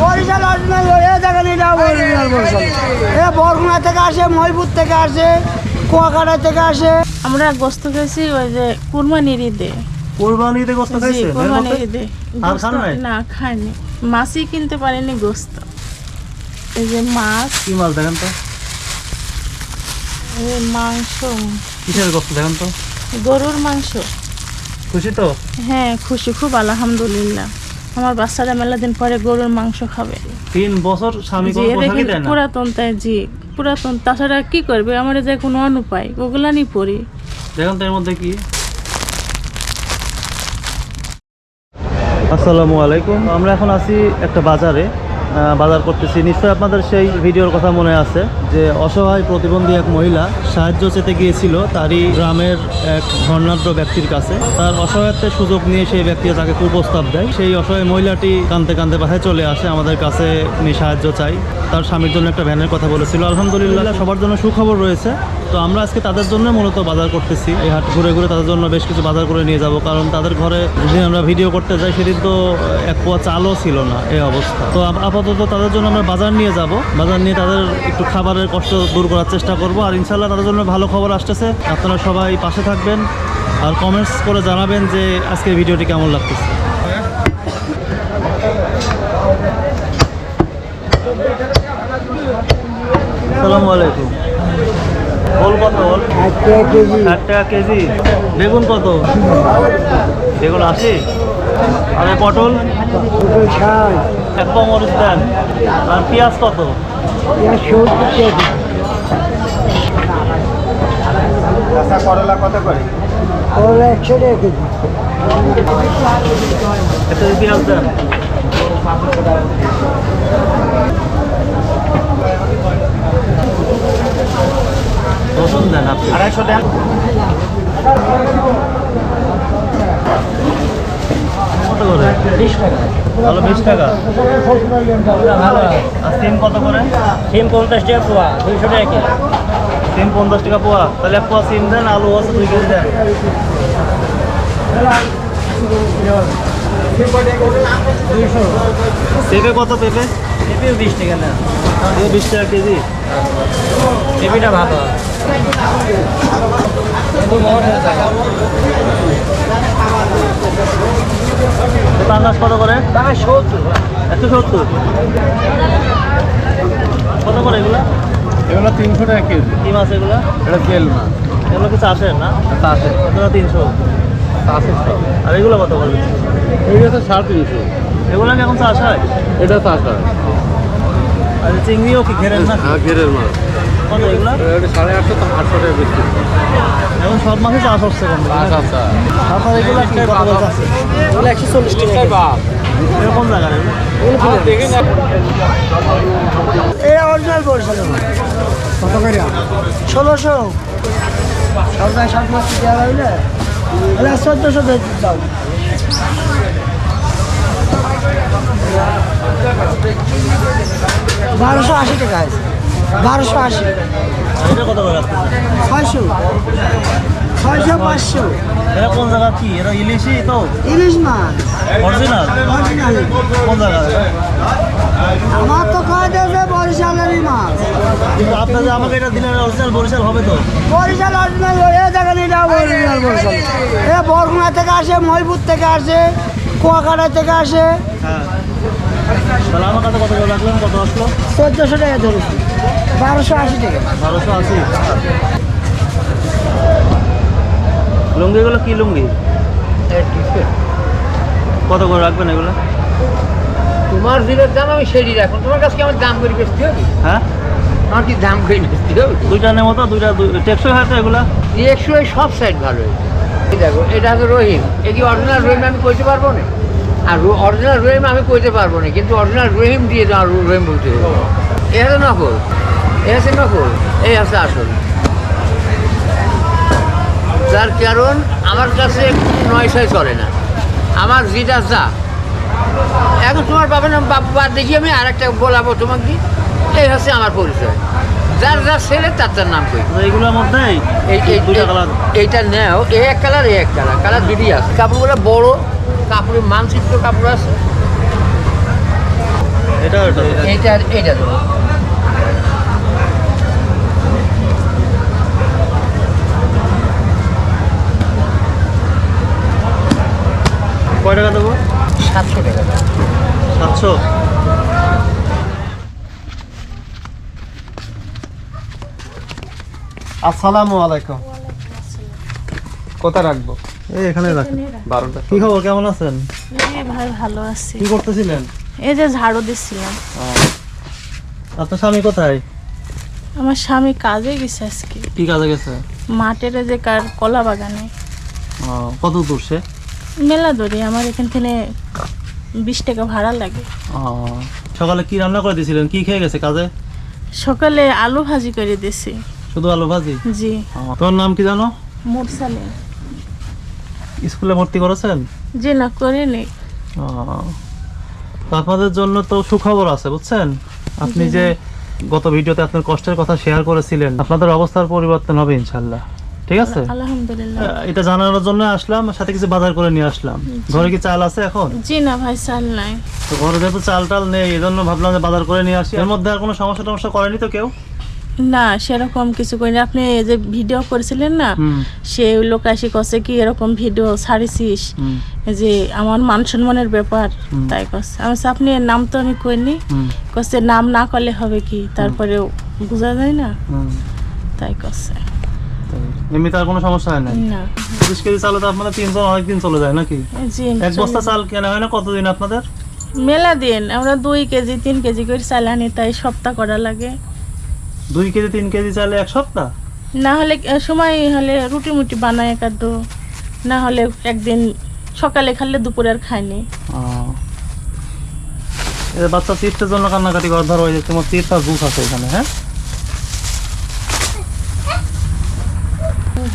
Barishal original এ দেখেন এটা original Barishal এ বরগুনা থেকে আসে মহিপুর থেকে আসে কুয়াকাটা থেকে আসে। আমরা গোস্ত খেয়েছি ওই যে কুরবানির ঈদে কোরবানিতে গোস্ত খাইছে? কুরবানির ঈদে। আর খান নাই? না খাইনি। মাছই কিনতে পারিনি গোস্ত। এই যে মাছ। কি মাছ দেখেন তো? এই মাংস। কিসের গোস্ত দেখেন তো? গরুর মাংস। খুশি তো? হ্যাঁ খুশি খুব আলহামদুলিল্লাহ। আমার বাচ্চারা মেলা দিন পরে গরুর মাংস খাবে। তিন বছর স্বামী পুরাতন তাই জি পুরাতন। তাছাড়া কি করবে? আমার যে কোনো অনুপায় ওগুলা নি পড়ি। দেখেন তো এর মধ্যে কি। আসসালামু আলাইকুম। আমরা এখন আছি একটা বাজারে আহ, বাজার করতেছি। নিশ্চয়ই আপনাদের সেই ভিডিওর কথা মনে আছে। যে অসহায় প্রতিবন্ধী এক মহিলা সাহায্য চেতে গিয়েছিল, তারই গ্রামের এক ধর্ণাঢ্য ব্যক্তির কাছে। তার অসহায়ত্বের সুযোগ নিয়ে সেই ব্যক্তি তাকে কুপ্রস্তাব দেয়। সেই অসহায় মহিলাটি কান্দতে কান্দতে বাসায় চলে আসে, আমাদের কাছে উনি সাহায্য চাই তার স্বামীর জন্য একটা ভ্যানের কথা বলেছিল। আলহামদুলিল্লাহ, সবার জন্য সুখবর রয়েছে। তো আমরা আজকে তাদের জন্য মূলত বাজার করতেছি। এই হাট ঘুরে ঘুরে তাদের জন্য বেশ কিছু বাজার করে নিয়ে যাব, কারণ তাদের ঘরে যেদিন আমরা ভিডিও করতে যাই, সেদিন তো এক পোয়া চালও ছিল না, এই অবস্থা। তো আপাতত তাদের জন্য আমরা বাজার নিয়ে যাব। বাজার নিয়ে তাদের একটু খাবারের কষ্ট দূর করার চেষ্টা করব। আর ইনশাল্লাহ তাদের জন্য ভালো খবর আসতেছে। আপনারা সবাই পাশে থাকবেন আর কমেন্টস করে জানাবেন যে আজকের ভিডিওটি কেমন লাগতেছে। আসসালামু আলাইকুম। ষাট টাকা কেজি। বেগুন কত? বেগুন আশি। আর পটল? এক কম মরিচ দেন। আর পেঁয়াজ কত? করলা কত করে? একশো টাকা কেজি। একটা পেঁয়াজ দেন। রসুন দেন আপনি। আড়াইশো দেন। কত করে? বিশ টাকা। ভালো বিশ টাকা। আর সিম কত করে? সিম পঞ্চাশ টাকা পোয়া দুইশো টাকা কেজি। সিম পঞ্চাশ টাকা পোয়া। তাহলে এক পোয়া সিম দেন আলু আছে দুই কেজি দেন। পেঁপে কত পেঁপে? পেঁপেও বিশ টাকা না বিশ টাকা কেজি। পেঁপেটা ভালো। পাঙ্গাস কত করে? একশো সত্তর। কত করে এগুলা? এগুলো তিনশো টাকা কেজি। কি মাছ এগুলা? এটা তেল মাছ। এগুলো কি চাষের না? চাষে এগুলো তিনশো। চাষের সব। আর এগুলো কত করে? এই হচ্ছে সাড়ে তিনশো। এগুলো কি এখন চাষ হয়? এটা চাষ হয়। আর চিংড়িও কি ঘেরেন না হ্যাঁ ঘেরের মাছ। কত এগুলো? সাড়ে আটশো তো আটশো টাকা বিক্রি এখন সব মাছই চাষ হচ্ছে কম আচ্ছা আপনার এগুলো কি কত করে চাচ্ছে এগুলো একশো চল্লিশ টাকা। এরকম জায়গা এ অরিজিনাল বরিশাল কত করে ষোলোশো। সরকার সাত মাস দেওয়া হইলে? তাহলে চোদ্দোশো দাও। বারোশো আশি টাকা আছে। বারোশো আশি। ছয়শো। ছয়শো পাঁচশো। এটা কোন জায়গা? কি? এটা ইলিশই তো? ইলিশ মাছ অরিজিনাল অরিজিনাল কোন জায়গা আমার তো খাওয়া দিয়েছে বরিশালেরই মাছ। কিন্তু যে আমাকে এটা দিলেন অরিজিনাল বরিশাল হবে তো? বরিশাল অরিজিনাল এ দেখেন এটা অরিজিনাল বরিশাল। এ বরগুনা থেকে আসে মহিপুর থেকে আসে কুয়াকাটা থেকে আসে। হ্যাঁ। তাহলে আমার কাছে কত রাখলেন? কত আসলো? চোদ্দোশো টাকা ধরেছি। বারোশো আশি টাকা। বারোশো আশি। লুঙ্গিগুলো কি লুঙ্গি? কত করে রাখবেন এগুলো? তোমার দিলের দাম আমি সেটি রাখুন তোমার কাছে কি আমার দাম করে বেচতে হবে? হ্যাঁ? আমার কি দাম করে বেচতে হবে? দুইটা নেব তো দুইটা টেকসই হয় তো এগুলা সব সাইড ভালো দেখো এটা হচ্ছে রহিম। এ কি অরিজিনাল রহিম আমি কইতে পারব না? আর অরিজিনাল রহিম আমি কইতে পারব না কিন্তু অরিজিনাল রহিম দিয়ে দাও রহিম বলতে হবে। এ আছে নকল এ আছে নকল এই আছে আসল। যার কারণ আমার কাছে নয় ছয় চলে না। আমার যেটা যা। এখন তোমার বাবা না বাপ বাদ দেখি আমি আর একটা বলাবো তোমাকে। এই হচ্ছে আমার পরিচয়। যার যার ছেলে তার তার নাম কই। এইগুলোর এই এই এই- কালার এইটা নেও। এই এক কালার এই এক কালার কালার দুটি আছে। কাপড়গুলো বড় কাপড়ের মানচিত্র কাপড় আছে। এটা ওটা এইটা কয় টাকা দেবো? সাতশো টাকা। সাতশো? আসসালামু আলাইকুম। কোথায় রাখব? এই এখানে রাখেন বারোটা। কি খবর কেমন আছেন? ভাই ভালো আছি। কি করতেছিলেন? এই যে ঝাড়ু দিচ্ছিলাম। আপনার স্বামী কোথায়? আমার স্বামী কাজে গেছে আজকে। কি কাজে গেছে? মাঠের যে কার কলা বাগানে। ও, কত দূর সে? মেলা দড়ি আমার এখান থেকে বিশ টাকা ভাড়া লাগে। সকালে কি রান্না করে দিয়েছিলেন? কি খেয়ে গেছে কাজে? সকালে আলু ভাজি করে দিছি শুধু আলু ভাজি? জি। ও, তোমার নাম কি জানো? মুরসালে। স্কুলে ভর্তি করেছেন? জি না করিনি। আপনাদের জন্য তো সুখবর আছে বুঝছেন? আপনি যে গত ভিডিওতে আপনার কষ্টের কথা শেয়ার করেছিলেন আপনাদের অবস্থার পরিবর্তন হবে ইনশাল্লাহ ঠিক আছে? আলহামদুলিল্লাহ। এটা জানানোর জন্য আসলাম সাথে কিছু বাজার করে নিয়ে আসলাম। ঘরে কি চাল আছে এখন? জি না ভাই চাল নাই। তো ঘরে যেহেতু চাল টাল নেই এই জন্য ভাবলাম যে বাজার করে নিয়ে আসি। এর মধ্যে আর কোনো সমস্যা টমস্যা করেনি তো কেউ? না সেরকম কিছু করিনি। আপনি এই যে ভিডিও করেছিলেন না সে লোক আসি কছে কি এরকম ভিডিও ছাড়িছিস? যে আমার মান সম্মানের ব্যাপার তাই কছে। আমি আপনি নাম তো আমি কইনি। কছে নাম না করলে হবে কি? তারপরেও বোঝা যায় না। তাই কছে। এমনিতে কোনো সমস্যা হয় না। কেজি চালে তো আপনাদের তিনজন চলে যায় নাকি? জি এক বস্তা চাল কেনা হয় না কতদিন আপনাদের? মেলা দিন। আমরা দুই কেজি তিন কেজি করে চাল আনি তাই সপ্তাহ করা লাগে। দুই কেজি তিন কেজি চালে এক সপ্তাহ? না হলে সময় হলে রুটি মুটি বানায় একাদ না হলে একদিন সকালে খালে দুপুরে আর খাইনি বাচ্চা চিপসের জন্য কান্নাকাটি করার ধরো তোমার চিপস আর জুস আছে এখানে হ্যাঁ?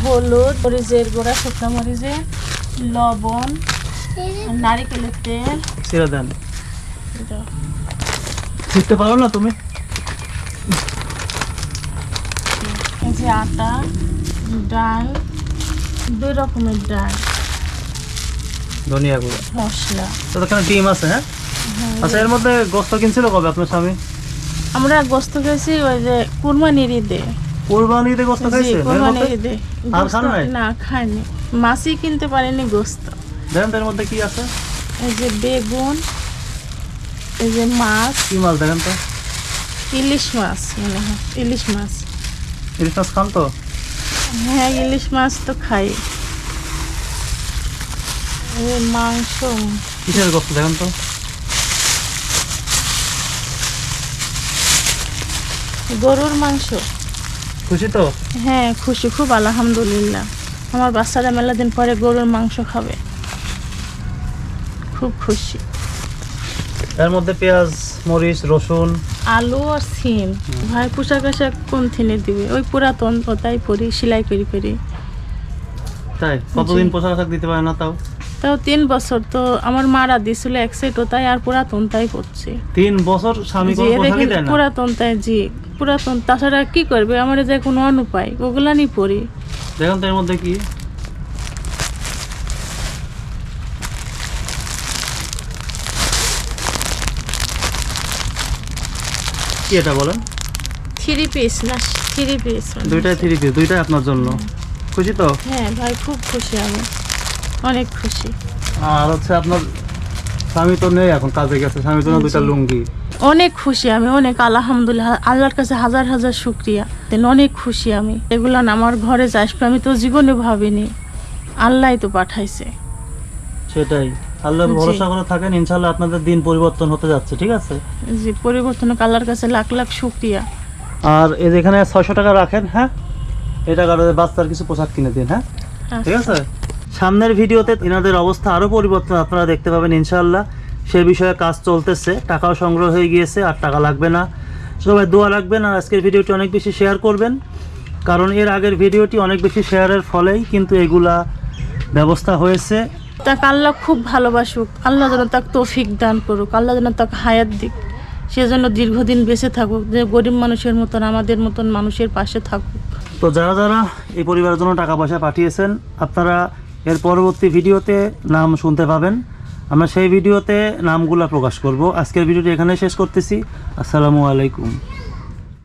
হলুদ মরিচের গোড়া শুকনো মরিচের লবণ নারিকেলের তেল। ছেড়ে দেন। শিখতে পারো না তুমি? এই যে আটা ডাল দুই রকমের ডাল। ধনিয়া গুঁড়ো। মশলা। তো এখানে ডিম আছে হ্যাঁ? আচ্ছা এর মধ্যে গোস্ত কিনছিল কবে আপনার স্বামী? আমরা গোস্ত খেয়েছি ওই যে কুরবানির ঈদে। কোরবানিতে গোস্ত খাইছে? মধ্যে ঈদে আর খান নাই? না খাইনি। কিনতে পারিনি গোস্ত। দেখেন তো এর মধ্যে কি আছে? এই যে বেগুন এই যে মাছ। কি মাছ দেখেন তো? ইলিশ মাছ মনে হয়। ইলিশ মাছ। ইলিশ মাছ খান তো? হ্যাঁ ইলিশ মাছ তো খাই। মাংস। কিসের গোস্ত দেখেন তো? গরুর মাংস। খুশি তো? হ্যাঁ খুশি খুব আলহামদুলিল্লাহ। আমার বাচ্চারা মেলা দিন পরে গরুর মাংস খাবে। খুব খুশি। এর মধ্যে পেঁয়াজ মরিচ রসুন? আলু আর সিম। ভাই পোশাক আশাক কোন থিনে দিবে? ওই পুরাতন ওটাই পরি সেলাই করি করি। তাই? কতদিন পোশাক আশাক দিতে পারে না তাও? তাও তিন বছর তো আমার মারা দিছিল এক সেট ওটাই আর পুরাতন তাই করছে। তিন বছর স্বামী পুরাতন তাই জি পুরাতন। তাছাড়া কি করবে? আমার যে কোনো অনুপায় ওগুলা নি পড়ি। দেখেন তো এর মধ্যে কি? কি এটা বলেন? থ্রি পিস না থ্রি পিস। দুইটাই থ্রি পিস দুইটাই আপনার জন্য। খুশি তো? হ্যাঁ ভাই খুব খুশি আমি। অনেক খুশি। আর হচ্ছে আপনার স্বামী তো নেই এখন কাজে গেছে স্বামীর জন্য দুইটা লুঙ্গি। অনেক খুশি আমি অনেক আলহামদুলিল্লাহ আল্লাহর কাছে হাজার হাজার শুক্রিয়া। অনেক খুশি আমি। এগুলো আমার ঘরে আসবে আমি তো জীবনে ভাবিনি। আল্লাহ তো পাঠাইছে। সেটাই। আল্লাহর ভরসা করে থাকেন ইনশাল্লাহ আপনাদের দিন পরিবর্তন হতে যাচ্ছে ঠিক আছে? যে পরিবর্তন আল্লাহর কাছে লাখ লাখ শুক্রিয়া। আর এই যে এখানে ছয়শো টাকা রাখেন হ্যাঁ? এটা টাকাটা বাচ্চার কিছু পোশাক কিনে দিন হ্যাঁ? ঠিক আছে? সামনের ভিডিওতে এনাদের অবস্থা আরও পরিবর্তন আপনারা দেখতে পাবেন ইনশাল্লাহ সে বিষয়ে কাজ চলতেছে টাকাও সংগ্রহ হয়ে গিয়েছে আর টাকা লাগবে না। সবাই দোয়া রাখবেন আর আজকের ভিডিওটি অনেক বেশি শেয়ার করবেন কারণ এর আগের ভিডিওটি অনেক বেশি শেয়ারের ফলেই কিন্তু এগুলা ব্যবস্থা হয়েছে। তাকে আল্লাহ খুব ভালোবাসুক আল্লাহ যেন তাকে তৌফিক দান করুক আল্লাহ যেন তাকে হায়াত দিক সেজন্য দীর্ঘদিন বেঁচে থাকুক যে গরিব মানুষের মতন আমাদের মতন মানুষের পাশে থাকুক। তো যারা যারা এই পরিবারের জন্য টাকা পয়সা পাঠিয়েছেন আপনারা এর পরবর্তী ভিডিওতে নাম শুনতে পাবেন। আমরা সেই ভিডিওতে নামগুলো প্রকাশ করব। আজকের ভিডিওটি এখানে শেষ করতেছি। আসসালামু আলাইকুম।